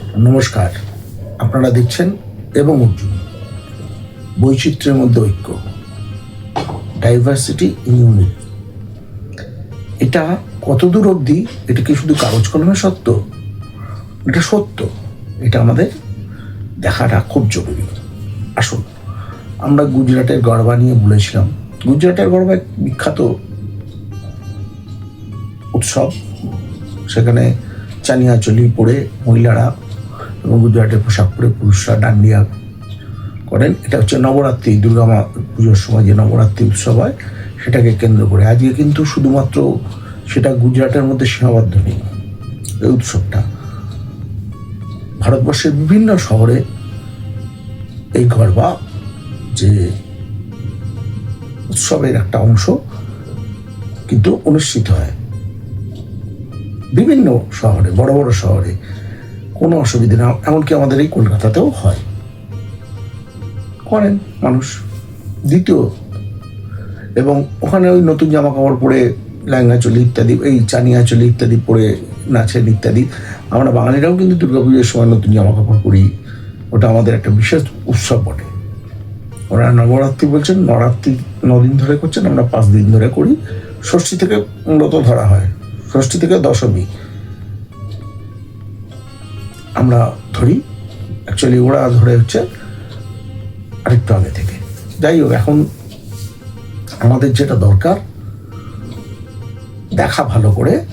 নমস্কার, আপনারা দেখছেন এবং অর্জুন। বৈচিত্র্যের মধ্যে ঐক্য। ডাইভার্সিটি ইন ইউনিট এটা কতদূর অবধি এটা কি শুধু কাগজ কলমে সত্য? এটা সত্য। এটা আমাদের দেখাটা খুব জরুরি। আসুন, আমরা গুজরাটের গড়বা নিয়ে বলেছিলাম। গুজরাটের গড়বা এক বিখ্যাত উৎসব। সেখানে চানিয়া চলি পরে মহিলারা এবং গুজরাটের পোশাক পরে পুরুষরা ডান্ডিয়া করেন। এটা হচ্ছে নবরাত্রি দুর্গা মা পুজোর সময় যে নবরাত্রি উৎসব হয়, সেটাকে কেন্দ্র করে। আজকে কিন্তু শুধুমাত্র সেটা গুজরাটের মধ্যে সীমাবদ্ধ নেই, এই উৎসবটা। ভারতবর্ষের বিভিন্ন শহরে এই গরবা যে উৎসবের একটা অংশ কিন্তু অনুষ্ঠিত হয়। বিভিন্ন শহরে, বড় বড় শহরে কোনো অসুবিধা না, এমনকি আমাদের এই কলকাতাতেও হয়। করেন মানুষ। দ্বিতীয়, এবং ওখানে ওই নতুন জামা কাপড় পরে লেহেঙ্গা চলি ইত্যাদি, এই চানিয়া চলি ইত্যাদি পরে নাচেন ইত্যাদি। আমরা বাঙালিরাও কিন্তু দুর্গাপুজোর সময় নতুন জামা কাপড় পরি। ওটা আমাদের একটা বিশেষ উৎসব বটে। ওরা নবরাত্রি বলছেন, নরাত্রি নদিন ধরে করছেন, আমরা পাঁচ দিন ধরে করি। ষষ্ঠী থেকে মূলত ধরা হয়। ষষ্ঠী থেকে দশমী। আমরা ধরি অ্যাকচুয়ালি ওরা ধরে হচ্ছে আরেকটু আগে থেকে। যাই হোক, এখন আমাদের যেটা দরকার, দেখা ভালো করে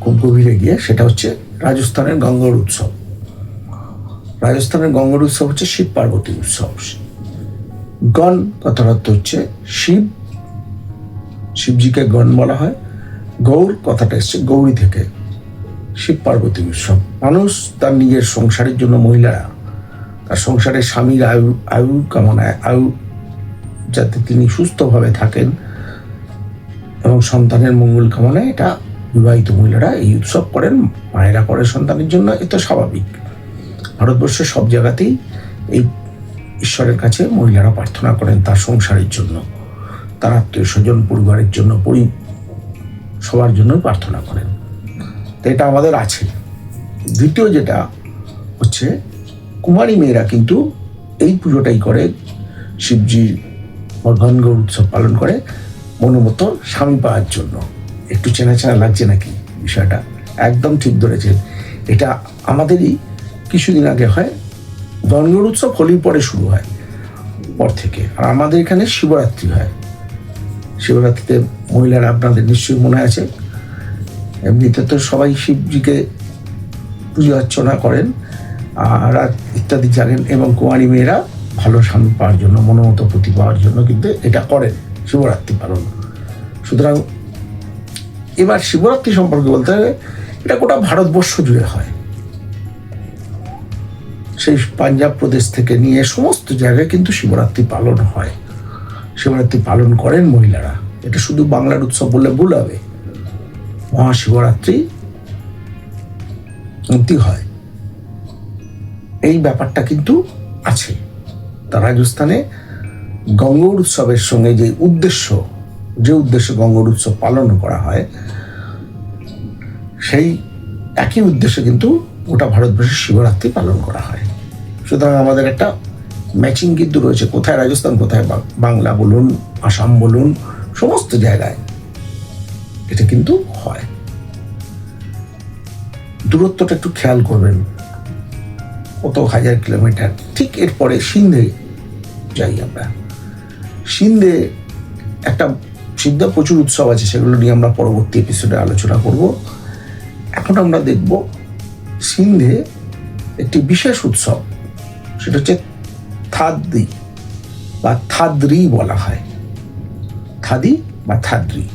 খুব গভীরে গিয়ে সেটা হচ্ছে রাজস্থানের গঙ্গর উৎসব। রাজস্থানের গঙ্গর উৎসব হচ্ছে শিব পার্বতী উৎসব। গণ কথার অর্থ হচ্ছে শিব। শিবজিকে গণ বলা হয়। গৌর কথাটা এসছে গৌরী থেকে শিব পার্বতী উৎসব। মানুষ তার নিজের সংসারের জন্য মহিলারা। তার সংসারের স্বামীর আয়ু আয়ু কামনায় আয়ু যাতে তিনি সুস্থভাবে থাকেন এবং সন্তানের মঙ্গল কামনায় এটা বিবাহিত মহিলারা এই উৎসব করেন, মায়েরা করে সন্তানের জন্য, এ তো স্বাভাবিক। ভারতবর্ষের সব জায়গাতেই এই ঈশ্বরের কাছে মহিলারা প্রার্থনা করেন তার সংসারের জন্য। তার আত্মীয় স্বজন পরিবারের জন্য, পরি, সবার জন্য প্রার্থনা করেন। তো এটা আমাদের আছে। দ্বিতীয় যেটা হচ্ছে, কুমারী মেয়েরা কিন্তু এই পুজোটাই করে শিবজির গঙ্গ উৎসব পালন করে, মনোমতো স্বামী পাওয়ার জন্য। একটু চেনা চেনা লাগছে নাকি বিষয়টা? একদম ঠিক ধরেছেন। এটা আমাদেরই কিছুদিন আগে হয় গঙ্গর উৎসব হোলির পরে শুরু হয়, পর থেকে। আর আমাদের এখানে শিবরাত্রি হয়। শিবরাত্রিতে মহিলারা আপনাদের নিশ্চয়ই মনে আছে, এমনিতে তো সবাই শিবজিকে পুজো অর্চনা করেন আর ইত্যাদি জানেন এবং কুমারী মেয়েরা ভালো স্বামী পাওয়ার জন্য, মনোমত প্রতি পাওয়ার জন্য কিন্তু এটা করেন শিবরাত্রি পালন। সুতরাং এবার শিবরাত্রি সম্পর্কে বলতে হবে, এটা গোটা ভারতবর্ষ জুড়ে হয়। সেই পাঞ্জাব প্রদেশ থেকে নিয়ে সমস্ত জায়গায় কিন্তু শিবরাত্রি পালন হয়। শিবরাত্রি পালন করেন মহিলারা। এটা শুধু বাংলার উৎসব বললে ভুল হবে। মহাশিবরাত্রি হয়। এই ব্যাপারটা কিন্তু আছে। তা রাজস্থানে গঙ্গোর উৎসবের সঙ্গে যে উদ্দেশ্য, যে উদ্দেশ্যে গঙ্গোর উৎসব পালন করা হয়, সেই একই উদ্দেশ্যে কিন্তু গোটা ভারতবর্ষে শিবরাত্রি পালন করা হয়। সুতরাং আমাদের একটা ম্যাচিং কিন্তু রয়েছে। কোথায় রাজস্থান, কোথায় বাংলা বলুন, আসাম বলুন, সমস্ত জায়গায় এটা কিন্তু হয়। দূরত্বটা একটু খেয়াল করবেন। কত হাজার কিলোমিটার। ঠিক এরপরে সিন্ধে যাই আমরা। সিন্ধে একটা সিদ্ধা প্রচুর উৎসব আছে, সেগুলো নিয়ে আমরা পরবর্তী এপিসোডে আলোচনা করব। এখন আমরা দেখব সিন্ধে একটি বিশেষ উৎসব, সেটা হচ্ছে থাদ্রি বা থাদ্রি বলা হয়। থাদি বা থাদ্রি।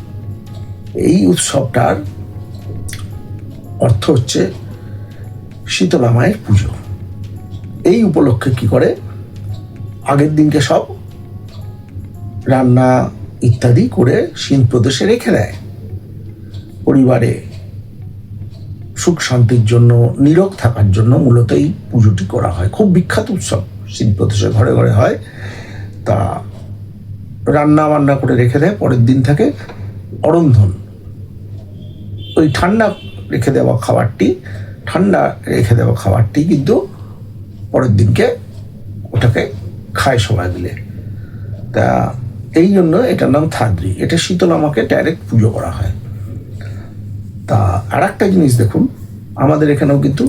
এই উৎসবটার অর্থ হচ্ছে শীতলা মায়ের পুজো। এই উপলক্ষে কি করে? আগের দিনকে সব রান্না ইত্যাদি করে শীত প্রদেশে রেখে দেয়। পরিবারে সুখ শান্তির জন্য নীরব থাকার জন্য মূলত এই পুজোটি করা হয়। খুব বিখ্যাত উৎসব শীত প্রদেশে ঘরে ঘরে হয়। তা রান্না বান্না করে রেখে দেয়। পরের দিন থাকে অরন্ধন। ওই ঠান্ডা রেখে দেওয়া খাবারটি, ঠান্ডা রেখে দেওয়া খাবারটি কিন্তু পরের দিনকে ওটাকে খায় সবাই মিলে। তা এই জন্য এটার নাম থাদ্রি। এটা শীতল আমাকে ডাইরেক্ট পুজো করা হয়। তা আর একটা জিনিস দেখুন, আমাদের এখানেও কিন্তু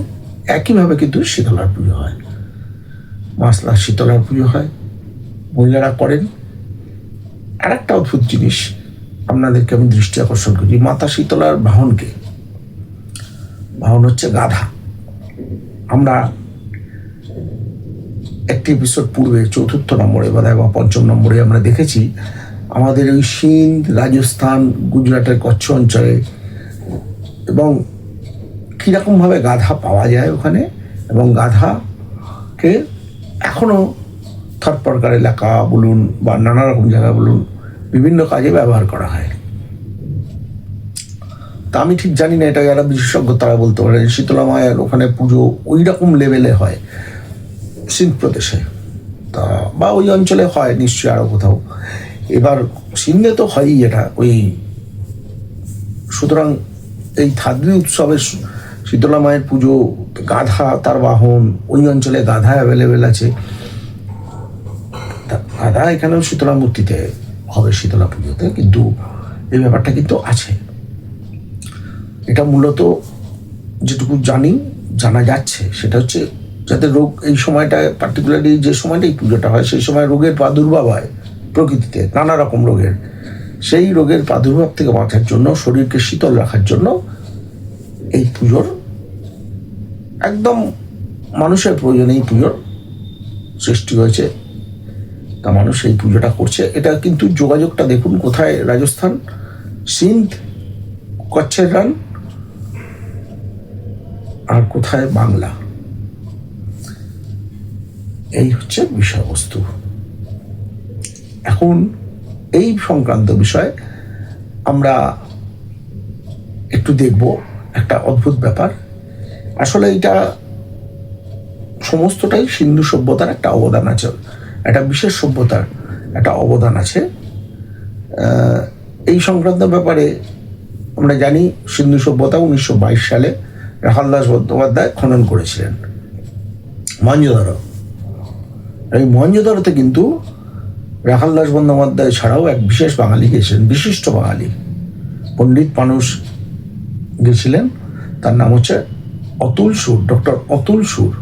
একইভাবে কিন্তু শীতলার পুজো হয়। মাসলা শীতলার পুজো হয়, মহিলারা করেন। আর একটা অদ্ভুত জিনিস, আপনাদেরকে আমি দৃষ্টি আকর্ষণ করি, মাতা শীতলার বাহনকে। বাহন হচ্ছে গাধা। আমরা একটি এপিসোড পূর্বে চতুর্থ নম্বরে বা বা পঞ্চম নম্বরে আমরা দেখেছি, আমাদের ওই সিন্ধ, রাজস্থান, গুজরাটের কচ্ছ অঞ্চলে এবং কীরকমভাবে গাধা পাওয়া যায় ওখানে এবং গাধাকে এখনও থরপরকার এলাকা বলুন বা নানা রকম জায়গা বলুন বিভিন্ন কাজে ব্যবহার করা হয়। তা আমি ঠিক জানি না, এটা যারা বিশেষজ্ঞ, তারা বলতে পারে। শীতলা মায়ের ওখানে পুজো ওই রকম লেভেলে হয়, সিন্ধ প্রদেশে। তা, বা ওই অঞ্চলে হয় নিশ্চয়ই আরও কোথাও। এবার সিন্ধে তো হয়ই এটা, ওই সুতরাং এই থাদ্রি উৎসবের শীতলা মায়ের পুজো, গাধা, তার বাহন, ওই অঞ্চলে গাধা অ্যাভেলেবেল আছে। গাধা এখানেও শীতলা মূর্তিতে হবে শীতলা পুজোতে, কিন্তু এই ব্যাপারটা কিন্তু আছে। এটা মূলত যেটুকু জানি, জানা যাচ্ছে, সেটা হচ্ছে যাতে রোগ এই সময়টা পার্টিকুলারলি যে সময়টা এই পুজোটা হয়, সেই সময় রোগের প্রাদুর্ভাব হয় প্রকৃতিতে, নানা রকম রোগের। সেই রোগের প্রাদুর্ভাব থেকে বাঁচার জন্য, শরীরকে শীতল রাখার জন্য এই পুজোর একদম মানুষের প্রয়োজনে এই পুজোর সৃষ্টি হয়েছে। তা মানুষ এই পুজোটা করছে। এটা কিন্তু যোগাযোগটা দেখুন কোথায়, রাজস্থান, সিন্ধ, কচ্ছের রান আর কোথায়? বাংলা। এই হচ্ছে বিষয়বস্তু। এখন এই সংক্রান্ত বিষয়ে আমরা একটু দেখব। একটা অদ্ভুত ব্যাপার। আসলে এটা সমস্তটাই সিন্ধু সভ্যতার একটা অবদান আছে। একটা বিশেষ সভ্যতার একটা অবদান আছে। এই সংক্রান্ত ব্যাপারে আমরা জানি সিন্ধু সভ্যতা উনিশশো বাইশ সালে রাখালদাস বন্দ্যোপাধ্যায় খনন করেছিলেন। মহেঞ্জোদারো এই মহেঞ্জোদারোতে কিন্তু রাখালদাস বন্দ্যোপাধ্যায় ছাড়াও এক বিশেষ বাঙালি গেছিলেন, বিশিষ্ট বাঙালি। পণ্ডিত মানুষ গেছিলেন, তার নাম হচ্ছে অতুল সুর, ডক্টর অতুল সুর।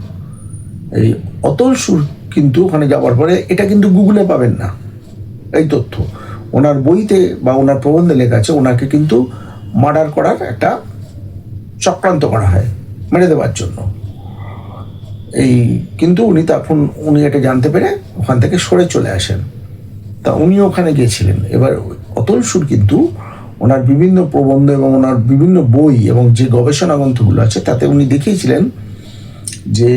এই অতুল সুর কিন্তু ওখানে যাওয়ার পরে এটা কিন্তু গুগলে পাবেন না, এই তথ্য। ওনার বইতে বা ওনার প্রবন্ধে লেখা আছে, ওনাকে কিন্তু মার্ডার করার একটা চক্রান্ত করা হয়, মেরে দেওয়ার জন্য। এই, কিন্তু উনি তখন, উনি এটা জানতে পেরে ওখান থেকে সরে চলে আসেন। তা উনি ওখানে গিয়েছিলেন। এবার অতুল সুর কিন্তু ওনার বিভিন্ন প্রবন্ধ এবং ওনার বিভিন্ন বই এবং যে গবেষণা গ্রন্থগুলো আছে, তাতে উনি দেখিয়েছিলেন যে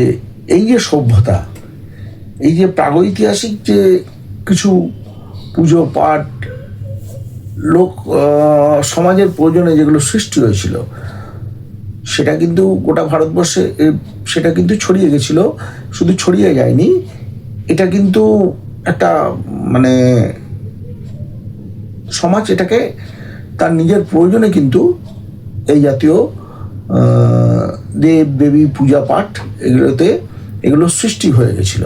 এই যে সভ্যতা, এই যে প্রাগৈতিহাসিক যে কিছু পুজো, পাঠ, লোক সমাজের প্রয়োজনে যেগুলো সৃষ্টি হয়েছিল সেটা কিন্তু গোটা ভারতবর্ষে সেটা কিন্তু ছড়িয়ে গেছিল, শুধু ছড়িয়ে যায়নি, এটা কিন্তু একটা মানে সমাজ এটাকে তার নিজের প্রয়োজনে কিন্তু এই জাতীয় দেব, দেবী, পূজা পাঠ এগুলোতে, এগুলো সৃষ্টি হয়ে গেছিল।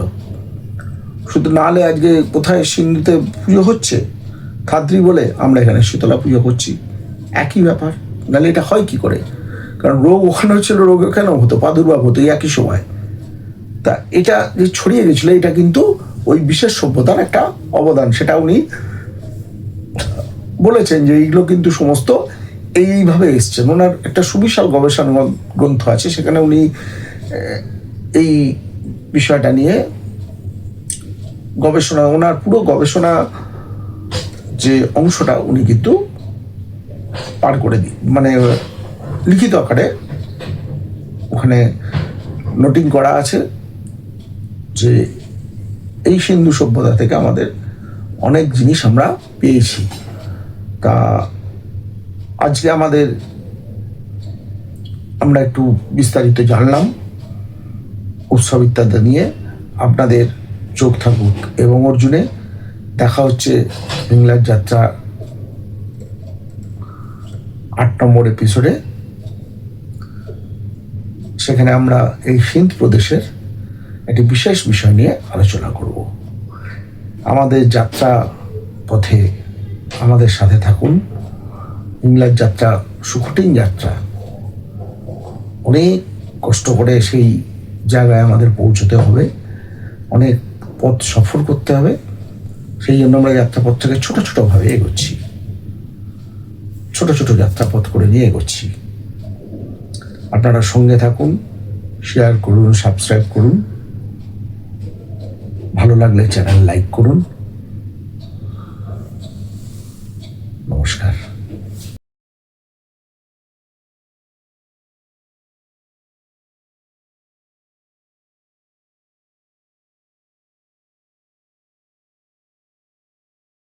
শুধু নাহলে আজকে কোথায় সিন্ধুতে পুজো হচ্ছে? খাদ্রি বলে আমরা এখানে শীতলা পুজো করছি। একই ব্যাপার, নাহলে এটা হয় কি করে? কারণ রোগ ওখানে হচ্ছিল রোগ কেন হতো? প্রাদুর্ভাব হতো একই সময়। তা এটা যে ছড়িয়ে গেছিল, এটা কিন্তু ওই বিশেষ সভ্যতার একটা অবদান। সেটা উনি বলেছেন যে এইগুলো কিন্তু সমস্ত এইভাবে এসছেন ওনার একটা সুবিশাল গবেষণা গ্রন্থ- গ্রন্থ আছে, সেখানে উনি এই বিষয়টা নিয়ে গবেষণা, ওনার পুরো গবেষণা যে অংশটা উনি কিন্তু পার করে দিই মানে লিখিত আকারে ওখানে নোটিং করা আছে যে এই সিন্ধু সভ্যতা থেকে আমাদের অনেক জিনিস আমরা পেয়েছি। তা আজকে আমাদের আমরা একটু বিস্তারিত জানলাম, উৎসব ইত্যাদি নিয়ে আপনাদের চোখ থাকুক এবং অর্জুনে দেখা হচ্ছে ইংল্যান্ড যাত্রা আট নম্বর এপিসোডে সেখানে আমরা এই সিন্ধ প্রদেশের একটি বিশেষ বিষয় নিয়ে আলোচনা করব। আমাদের যাত্রা পথে আমাদের সাথে থাকুন। ইংল্যান্ড যাত্রা সুকঠিন যাত্রা। অনেক কষ্ট করে সেই জায়গায় আমাদের পৌঁছতে হবে। অনেক পথ সফর করতে হবে। সেই জন্য আমরা যাত্রাপথটাকে ছোট ছোটোভাবে এগোচ্ছি। ছোট ছোট যাত্রাপথ করে নিয়ে এগোচ্ছি। আপনারা সঙ্গে থাকুন শেয়ার করুন সাবস্ক্রাইব করুন। ভালো লাগলে চ্যানেল লাইক করুন। নমস্কার।